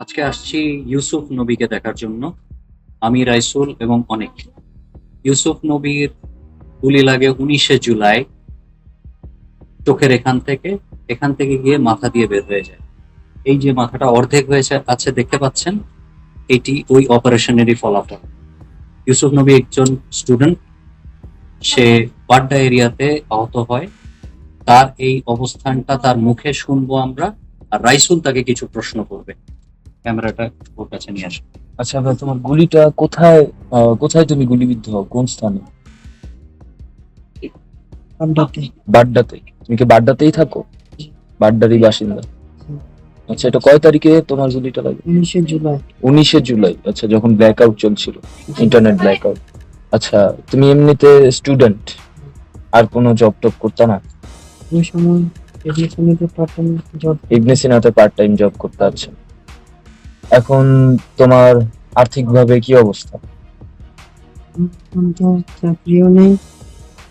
আজকে আসছি ইউসুফ নবীকে দেখার জন্য আমি রাইসুল এবং অনেক। ইউসুফ নবীর গুলি লাগে উনিশে জুলাই। চোখের এখান থেকে এখান থেকে গিয়ে মাথা দিয়ে বের হয়ে যায়। এই যে মাথাটা অর্ধেক হয়েছে, আছে, দেখতে পাচ্ছেন? এটি ওই অপারেশনেরই ফলাফল। ইউসুফ নবী একজন স্টুডেন্ট। সে বাড্ডা এরিয়াতে আহত হয়। তার এই অবস্থানটা তার মুখে শুনব আমরা, আর রাইসুল তাকে কিছু প্রশ্ন করবে। ক্যামেরাটা ওর কাছে নিয়ে আসো। আচ্ছা ভাই তোমার গুলিটা কোথায় কোথায় তুমি গুলিবিদ্ধ হও? কোন স্থানে? বাড্ডাতে তুমি কি বাড্ডাতেই থাকো? বাড্ডারই বাসিন্দা। আচ্ছা এটা কয় তারিখে তোমার গুলিটা লাগে? উনিশে জুলাই। উনিশে জুলাই। আচ্ছা যখন ব্ল্যাক আউট চলছিল ইন্টারনেট ব্ল্যাক আউট আচ্ছা তুমি এমনিতে স্টুডেন্ট আর কোনো জব টব করতে না? ওই সময় এডিশনেতে পাঠান জব ইবনে সিনাতে পার্ট টাইম জব করতে আচ্ছা। এখন তোমার আর্থিকভাবে কি অবস্থা? এখন তো চাকরিও নেই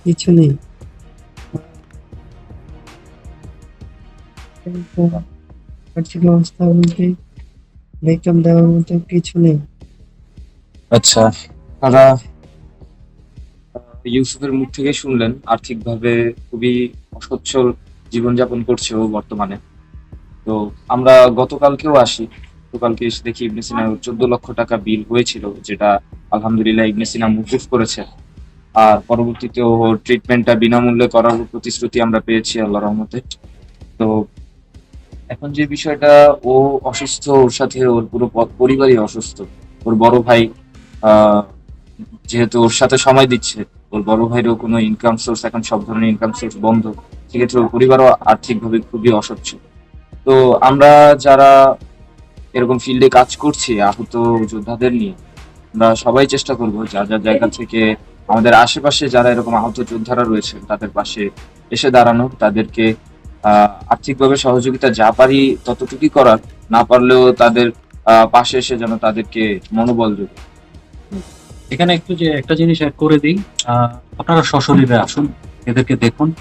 কিছু নেই। আর্থিক অবস্থা বলতে বেকআপ দেওয়ার মতো কিছু নেই। আচ্ছা তারা ইউসুফের মুখ থেকে শুনলেন আর্থিকভাবে খুবই অসচ্ছল জীবনযাপন করছে ও বর্তমানে। তো আমরা গতকালকেও আসি। গতকালকে এসে দেখি ইবনে সিনা চোদ্দ লক্ষ টাকা বিল হয়েছিল, যেটা আলহামদুলিল্লাহ ইবনে সিনা মুকুফ করেছে। আর পরবর্তীতে ওর ট্রিটমেন্টটা বিনামূল্যে করার প্রতিশ্রুতি আমরা পেয়েছি আল্লাহ রহমতে। তো এখন যে বিষয়টা, ও অসুস্থ, ওর সাথে ওর পুরো পরিবারই অসুস্থ। ওর বড় ভাই যেহেতু ওর সাথে সময় দিচ্ছে, ওর বড় ভাইয়েরও কোনো ইনকাম সোর্স এখন সব ধরনের ইনকাম সোর্স বন্ধ। সেক্ষেত্রে ওর পরিবারও আর্থিকভাবে খুবই অসচ্ছ তো আমরা যারা এরকম ফিল্ডে কাজ করছি আহত যোদ্ধাদের নিয়ে। আমরা সবাই চেষ্টা করব যার যার জায়গা থেকে আমাদের আশেপাশে যারা এরকম আহত যোদ্ধারা রয়েছে তাদের পাশে এসে দাঁড়ানো, তাদেরকে আর্থিকভাবে সহযোগিতা যা পারি ততটুকুই করার, না পারলেও তাদের পাশে এসে যেন তাদেরকে মনোবল যোগায় এখানে একটু যে একটা জিনিস অ্যাড করে দিই আপনারা সশরীরে আসুন, এদেরকে দেখুন।